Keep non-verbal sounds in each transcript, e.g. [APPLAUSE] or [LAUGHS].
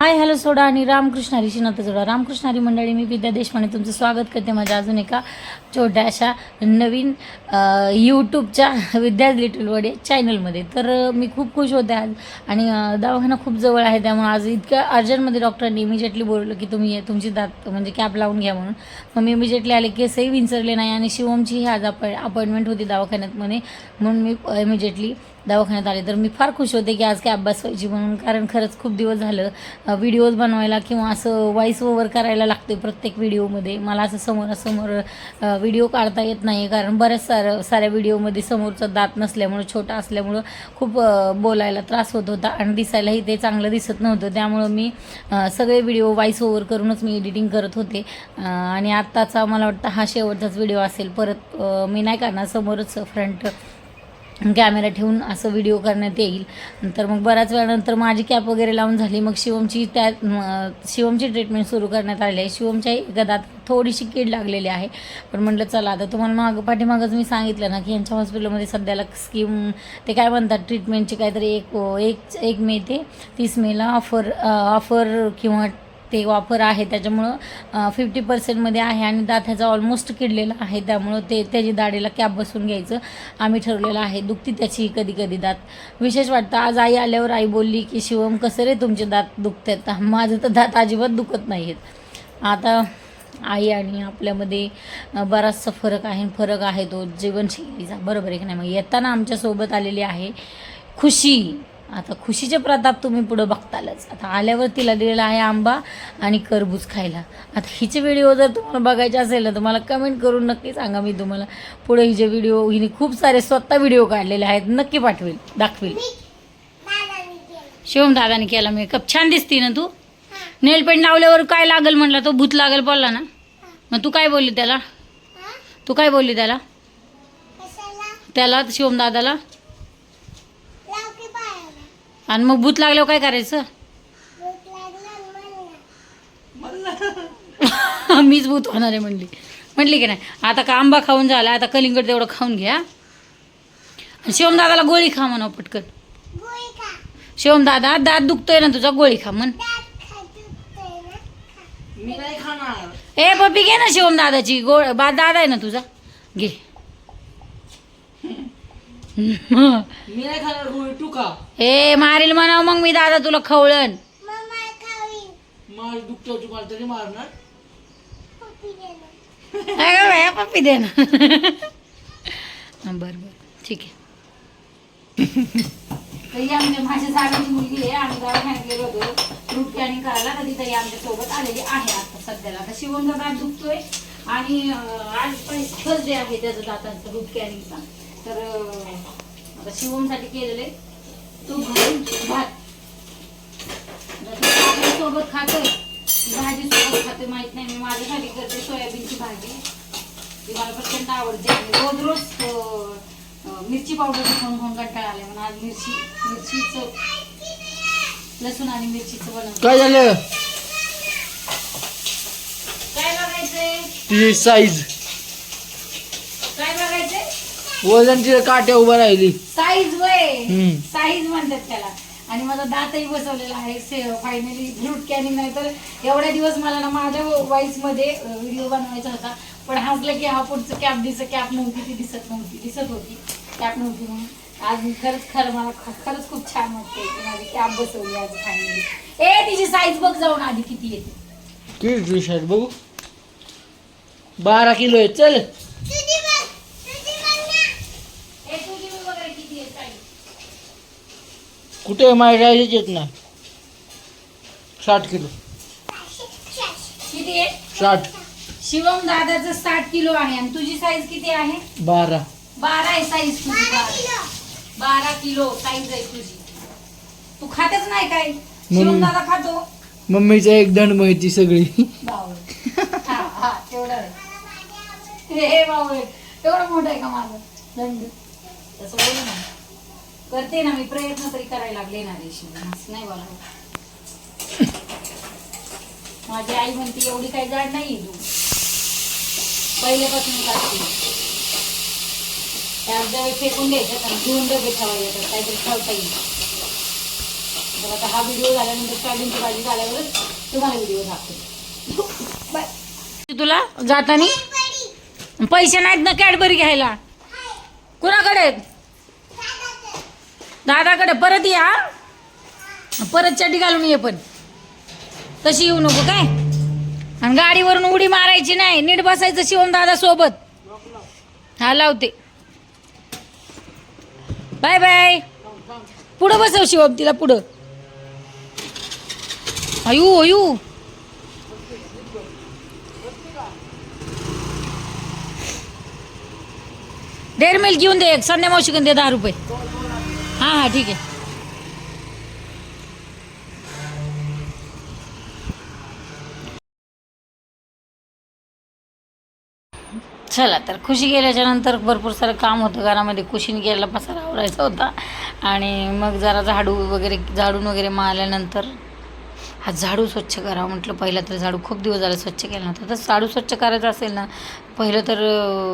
Hi hello सोडा आणि रामकृष्ण हरी शिनाथ जोडा. रामकृष्ण हरी मंडळी मी विद्या देशपांडे. तुमचं स्वागत करते माझ्या अजून एका छोट्याशा नवीन यूट्यूबच्या विद्या लिटल वडे चॅनलमध्ये. तर मी खूप खुश होते आज. आणि दवाखाना खूप जवळ आहे त्यामुळे आज इतक्या अर्जंटमध्ये डॉक्टरांनी इमिजिएटली बोललं की तुम्ही तुमची दात म्हणजे कॅप लावून घ्या म्हणून. मग मी इमिजिएटली आले केसही विंचरले नाही आणि शिवमची ही आज अपॉइंटमेंट होती दवाखान्यात म्हणे. म्हणून मी इमिजिएटली दवाखान्यात आले. तर मी फार खुश होते की आज कॅब बसवायची म्हणून. कारण खरंच खूप दिवस झालं व्हिडिओज बनवायला किंवा असं व्हॉईस ओव्हर करायला लागते प्रत्येक व्हिडिओमध्ये मला असं समोरासमोर व्हिडिओ काढता येत नाही कारण बऱ्याच सारं साऱ्या व्हिडिओमध्ये समोरचा दात नसल्यामुळं छोटा असल्यामुळं खूप बोलायला त्रास होत होता आणि दिसायलाही ते चांगलं दिसत नव्हतं. त्यामुळं मी सगळे व्हिडिओ व्हॉईस ओव्हर करूनच मी एडिटिंग करत होते. आणि आत्ताचा मला वाटतं हा शेवटचाच व्हिडिओ असेल. परत मी नाही करणार. समोरच फ्रंट कॅमेरा ठेवून असं व्हिडिओ करण्यात येईल. नंतर मग बऱ्याच वेळानंतर माझी कॅप वगैरे लावून झाली. मग शिवमची त्या शिवमची ट्रीटमेंट सुरू करण्यात आली आहे. शिवमच्या गदात थोडीशी कीड लागलेली आहे. पण म्हटलं चला आता तुम्हाला मागं पाठीमागंच मी सांगितलं ना की यांच्या हॉस्पिटलमध्ये सध्याला स्कीम ते काय म्हणतात ट्रीटमेंटची काहीतरी एक एक एक मे ते तीस मेला ऑफर ऑफर किंवा ते वापर आहे त्याच्यामुळं फिफ्टी पर्सेंटमध्ये आहे आणि दात ह्याचा ऑलमोस्ट किडलेला आहे त्यामुळं ते त्याची दाढीला कॅप बसून घ्यायचं. आम्ही ठरवलेलं आहे दुखती त्याची कधी कधी दात. विशेष वाटतं आज आई आल्यावर आई बोलली की शिवम कसं रे तुमचे दात दुखतात? माझं तर दात अजिबात दुखत नाही आहेत आता आई आणि आपल्यामध्ये बराचसा फरक आहे फरक आहे तो जीवनशैलीचा. बरोबर आहे की नाही? मग येताना आमच्यासोबत आलेली आहे खुशी. आता खुशीचे प्रताप तुम्ही पुढं बघतालच. आता आल्यावर तिला दिलेला आहे आंबा आणि करबूज खायला. आता हिचे व्हिडिओ जर तुम्हाला बघायचे असेल ना तर मला कमेंट करून नक्की सांगा. मी तुम्हाला पुढे हिचे व्हिडिओ हिने खूप सारे स्वतः व्हिडिओ काढलेले आहेत. नक्की पाठवेल दाखवेल. शिवम दादाने केला. मेकअप छान दिसती ना तू? नेल पेंट लावल्यावर काय लागल म्हणला तो? भूत लागल बोलला ना? मग तू काय बोलली त्याला? तू काय बोलली त्याला? त्याला शिवम दादाला? आणि मग भूत लागल्यावर काय करायचं? [LAUGHS] मीच भूत होणार आहे म्हणली. म्हणली की नाही आता का आंबा खाऊन झाला आता कलिंगड तेवढं खाऊन घ्या. आणि शिवम दादाला गोळी खा म्हणा पटकन. शिवम दादा दात दुखतोय ना तुझा गोळी खा म्हण. ए पप्पी घे ना शिवम दादाची गोळ बा दादा आहे ना तुझा. घे. मी नाही खाणार गोळी तू का ए मारील म्हणाव मग मी दादा तुला खवळण. माझ दुखतो तू मला तरी मारणार. अगं बाया पप्पी दे ना बरं बरं. ठीक आहे. तर ही आमच्या माझ्या जागेची मुलगी आहे आम्ही दवाखान्यात गेलो होतो रूट कॅनिंग करायला तर तिथं ही आमच्यासोबत आलेली आहे आता सध्याला. आता शिवमचा दात दुखतोय आणि आज फर्स्ट डे आहे त्याचं दातांचं रूट कॅनिंगचा तर आता शिवमसाठी केलेले तूप घालून भात सोबत खातोय. की भाजी सोबत खातोय माहीत नाही. मी माझ्यासाठी करते सोयाबीनची भाजी. ती मला प्रचंड आवडते. रोज रोज मिरची पावडर खाऊन खाऊन कंटाळा आले म्हणून आज मिरची मिरचीचं लसूण आणि मिरचीचं बनवलं काय झालं? काय बघायचंय साईज वजनची काट्या उभा राहिली. साईज वय. हम्म. साईज म्हणतात त्याला. आणि माझा दातही बसवलेला आहे. फायनली रूट कॅनिंग नाही तर एवढ्या दिवस मला ना माझ्या वाईसमध्ये व्हिडिओ बनवायचा होता. पण हसलं की हा पुढचं कॅप दिसत कॅप नव्हती ती दिसत नव्हती दिसत होती. कॅप नव्हती म्हणून. आज मी खरंच खरं मला ख- खरंच खूप छान वाटते की माझी कॅप बसवली आज फायनली ए तिची साईज बघ जाऊन आधी किती येते. किती शर्ट बघू? बारा किलो आहे. चल ए तुझी बघ वगैरे किती आहे साईज कुठे माझ्या साईजच येत नाही. साठ किलो. किती आहे? साठ. शिवम दादाचं साठ किलो आहे आणि तुझी साईज किती आहे? बारा. बारा आहे साईज तुझी. बारा बारा किलो साईज आहे तुझी. तू खातच नाही काय? शिवम दादा खातो. मम्मीचा एक दंड माहिती सगळी. बावळे हा हा तेवढं आहे. हे हे बावळे तेवढं मोठं आहे का माझं? दंड. तसं बोलू ना करते ना मी प्रयत्न तरी करायला लागले ना रे शिवम असं नाही बोला माझी आई म्हणते एवढी काही जाड नाही तू. पहिल्यापासून काढते त्या वेळी फेकून द्यायचं आणि घेऊन डबे ठेवायचे काहीतरी ठेवता येईल. तर आता हा व्हिडिओ झाल्यानंतर सोयाबीनची भाजी झाल्यावरच तुम्हाला व्हिडिओ दाखवते बाय. तुला जातानी? पैसे नाहीत ना कॅडबरी घ्यायला? कुणाकडे? आहेत दादाकडे परत या. परत चड्डी घालून ये पण. तशी येऊ नको काय? आणि गाडीवरून उडी मारायची नाही. नीट बसायचं शिवम दादा सोबत. हा लावते. Bye bye. पुढं बसव शिवम तिला पुढं. अयू अयू. डेअर मिल्क घेऊन दे एक. संध्या मावशी दे दहा रुपये. हां हां ठीक आहे. चला तर खुशी गेल्याच्यानंतर भरपूर सारं काम होतं घरामध्ये. खुशीने गेला पसारा आवरायचा होता. आणि मग जरा झाडू वगैरे झाडून वगैरे मारल्यानंतर हा झाडू स्वच्छ करा म्हटलं पहिलं तर झाडू खूप दिवस झाले स्वच्छ केला नव्हता. तर झाडू स्वच्छ करायचं असेल ना पहिलं तर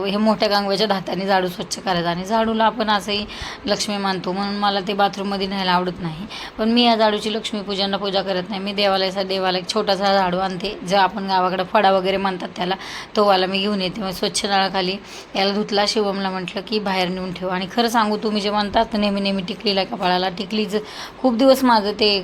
हे मोठ्या गांगव्याच्या धाताने झाडू स्वच्छ करायचा आणि झाडूला आपण असंही लक्ष्मी मानतो. म्हणून मला ते बाथरूममध्ये न्यायला आवडत नाही. पण मी या झाडूची लक्ष्मीपूजनला पूजा करत नाही. मी देवालयाचा देवाला एक छोटासा झाडू आणते. जे आपण गावाकडे फडा वगैरे म्हणतात त्याला तोवाला मी घेऊन येते. मग स्वच्छ नळाखाली याला धुतला शिवमला म्हटलं की बाहेर नेऊन ठेव. आणि खरं सांगू तुम्ही जे म्हणतात नेहमी नेहमी टिकलीला कपाळाला टिकलीचं खूप दिवस माझं ते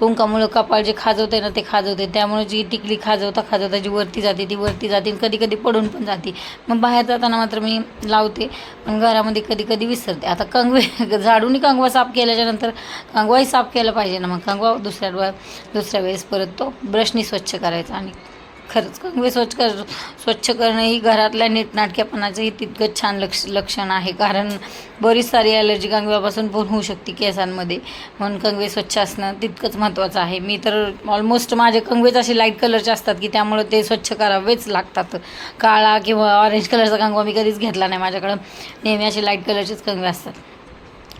कुंकामुळं कपाळ जे खाजवते ना ते खाजवते त्यामुळे जी टिकली खाजवता खाजवता जी वरती जाते ती वरती जाते कधी कधी पडून पण जाते. मग बाहेर जाताना मात्र मी लावते पण घरामध्ये कधी कधी विसरते. आता कंगवे [LAUGHS] झाडून कंगवा साफ केल्याच्यानंतर कंगवाही साफ केलं पाहिजे ना मग. कंगवा दुसऱ्या दुसऱ्या वेळेस परत तो ब्रशनी स्वच्छ करायचा आणि खरंच कंगवे स्वच्छ कर स्वच्छ करणं ही घरातल्या नीटनाटक्यापणाचंही तितकंच छान लक्ष लक्षण आहे. कारण बरीच सारी ॲलर्जी कंगव्यापासून पण होऊ शकते केसांमध्ये. म्हणून कंगवे स्वच्छ असणं तितकंच महत्त्वाचं आहे. मी तर ऑलमोस्ट माझे कंगवेच असे लाइट कलरचे असतात की त्यामुळे ते स्वच्छ करावेच लागतात. काळा किंवा ऑरेंज कलरचा कंगवा मी कधीच घेतला नाही. माझ्याकडं नेहमी असे लाइट कलरचेच कंगवे असतात.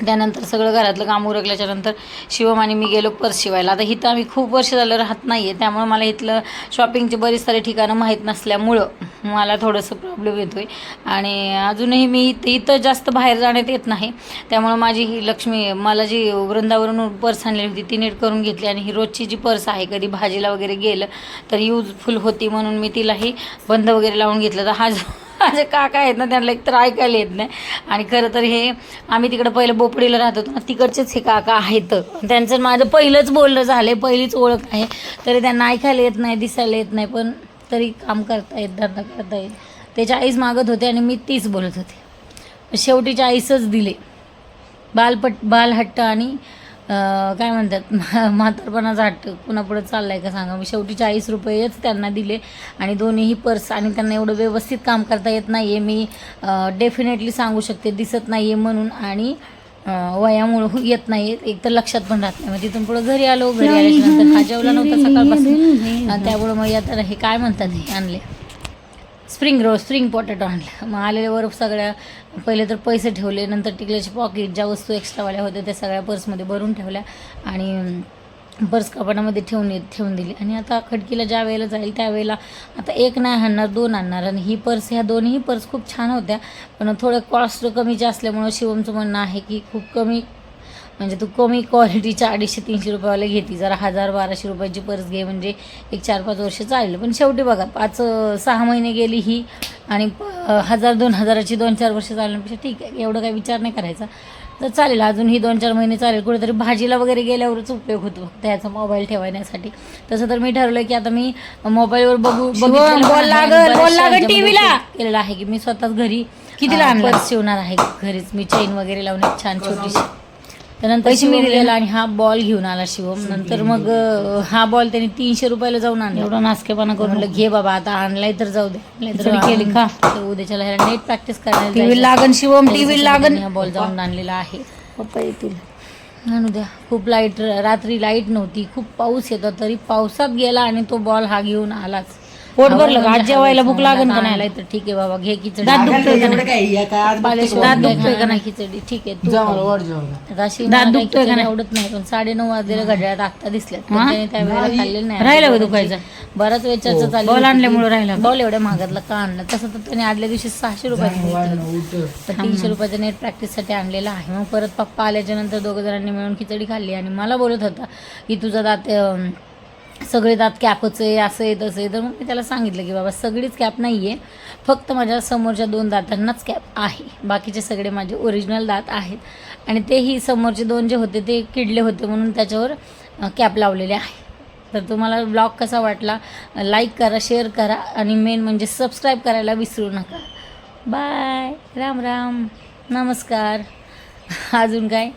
त्यानंतर सगळं घरातलं काम उरकल्याच्या नंतर शिवम आणि मी गेलो पर्स शिवायला. आता इथं आम्ही खूप वर्ष झालं राहत नाही आहे त्यामुळे मला इथलं शॉपिंगचे बरीच सारे ठिकाणं माहीत नसल्यामुळं मला थोडंसं प्रॉब्लेम येतो आहे आणि अजूनही मी इथं इथं जास्त बाहेर जाण्यात येत नाही. त्यामुळं माझी ही लक्ष्मी मला जी वृंदावरून पर्स आणलेली होती ती नीट करून घेतली आणि ही रोजची जी पर्स आहे कधी भाजीला वगैरे गेलं तर यूजफुल होती म्हणून मी तिलाही बंद वगैरे लावून घेतलं. तर हा माझे काका आहेत ना त्यांना एक तर ऐकायला येत नाही. आणि खरं तर हे आम्ही तिकडं पहिलं बोपडीला राहत होतो ना तिकडचेच हे काका आहेत. त्यांचं माझं पहिलंच बोलणं झालं आहे पहिलीच ओळख आहे. तरी त्यांना ऐकायला येत नाही दिसायला येत नाही पण तरी काम करता येत धंदा करता येत. ते चाळीस मागत होते आणि मी तीस बोलत होते. शेवटी चाळीसच दिले. बालपट बालहट्ट आणि काय म्हणतात [LAUGHS] म्हातारपणाचा हट्ट कुणापुढं चाललाय का सांगा. मी शेवटी चाळीस रुपयेच त्यांना दिले आणि दोन्हीही पर्स आणि त्यांना एवढं व्यवस्थित काम करता येत नाही आहे मी डेफिनेटली सांगू शकते दिसत नाही आहे म्हणून आणि वयामुळं येत नाही एक तर लक्षात पण राहत नाही. मग तिथून पुढं घरी आलो घरी आल्याच्यानंतर हा जेवला नव्हता सकाळपासून. त्यामुळं मग येताना हे काय म्हणतात हे आणले. स्प्रिंग रोल स्प्रिंग पोटॅटो आणलं. मग आलेल्यावर सगळ्या पहिले तर पैसे ठेवले नंतर टिकल्याचे पॉकेट ज्या वस्तू एक्स्ट्रावाल्या होत्या त्या सगळ्या पर्समध्ये भरून ठेवल्या आणि पर्स कपाटामध्ये ठेवून ठेवून दिली. आणि आता खडकीला ज्या वेळेला जाईल त्यावेळेला आता एक नाही आणणार दोन आणणार. आणि ही पर्स ह्या दोन्ही पर्स खूप छान होत्या. पण थोडं कॉस्ट कमीच्या असल्यामुळं शिवमचं म्हणणं आहे की खूप कमी म्हणजे तू कमी क्वालिटीच्या अडीचशे तीनशे रुपयावाले घेते. जरा हजार बाराशे रुपयाची पर्स घे म्हणजे एक चार पाच वर्ष चालेल. पण शेवटी बघा पाच सहा महिने गेली ही आणि हजार दोन हजाराची दोन चार वर्ष चालण्यापेक्षा ठीक आहे. एवढं काही विचार नाही करायचा. तर चालेल अजून ही दोन चार महिने चालेल. कुठेतरी भाजीला वगैरे गेल्यावरच उपयोग होतो फक्त ह्याचा मोबाईल ठेवण्यासाठी. तसं तर मी ठरवलं की आता मी मोबाईलवर बघू बघितलेलं बॉल आहे लागल, आणि बॉल बऱ्याचशा लागल ह्याच्यामध्ये TV ला. उपयोग केलेला आहे की मी स्वतःच घरी कितीला आणला? पर्स शिवणार आहे. घरीच मी चेन वगैरे लावून छान छोटीशी त्यानंतर पैसे शिवम गेला आणि हा बॉल घेऊन आला शिवम. नंतर मग अं, हा बॉल त्याने तीनशे रुपयाला जाऊन आणला. एवढा नासकेपणा करून म्हणलं घे बाबा आता आणलाय तर जाऊ दे. आणलाय तर खिचडी केली का? तर उद्याच्या ह्याला नेट प्रॅक्टिस करायला टीव्ही जायचं. लागन शिवम टीव्ही त्याच्यासाठी लागन. मी हा बॉल जाऊन आणलेला आहे. पप्पा येतील. आणू द्या. खूप लाइट रात्री लाइट नव्हती. खूप पाऊस येतो. तरी पावसात गेला आणि तो बॉल हा घेऊन आलाच. पोट भरलं म्हणजे का? आज जेवायला भूक लागेल का नाही? तर ठीक आहे बाबा घे खिचडी. दात दात दुखतोय दात का? नाही? खिचडी? ठीक आहे तू खा. आता अशी दात मला काही दुखतोय का खिचडी नाही? आवडत नाही पण साडे नऊ वाजलेलं घड्याळात आत्ता दिसल्यात. पण हा? त्याने त्यावेळेला खाल्लेलं नाही. राहिलं दुखायचं? बराच वेळ चर्चा चालली बॉल होती की आणल्यामुळं राहिला का? बॉल एवढ्या महागातला का आणला? तसं तर त्याने आदल्या दिवशी सहाशे रुपयाचं घेतलं. तर तीनशे रुपयाचं नेट प्रॅक्टिससाठी आणलेलं आहे. मग परत पप्पा आल्याच्यानंतर दोघं जणांनी मिळून खिचडी खाल्ली आणि मला बोलत होता की तुझा दात अं, सगळे दात कॅपच आहे असं आहे तसं. आहे तर मग मी त्याला सांगितलं की बाबा सगळीच कॅप नाही आहे फक्त माझ्या समोरच्या दोन दातांनाच कॅप आहे. बाकीचे सगळे माझे ओरिजिनल दात आहेत. आणि तेही समोरचे दोन जे होते ते किडले होते म्हणून त्याच्यावर कॅप लावलेले आहे. तर तुम्हाला ब्लॉग कसा वाटला लाईक करा शेअर करा आणि मेन म्हणजे सबस्क्राईब करायला विसरू नका. बाय. राम राम. नमस्कार. अजून काय?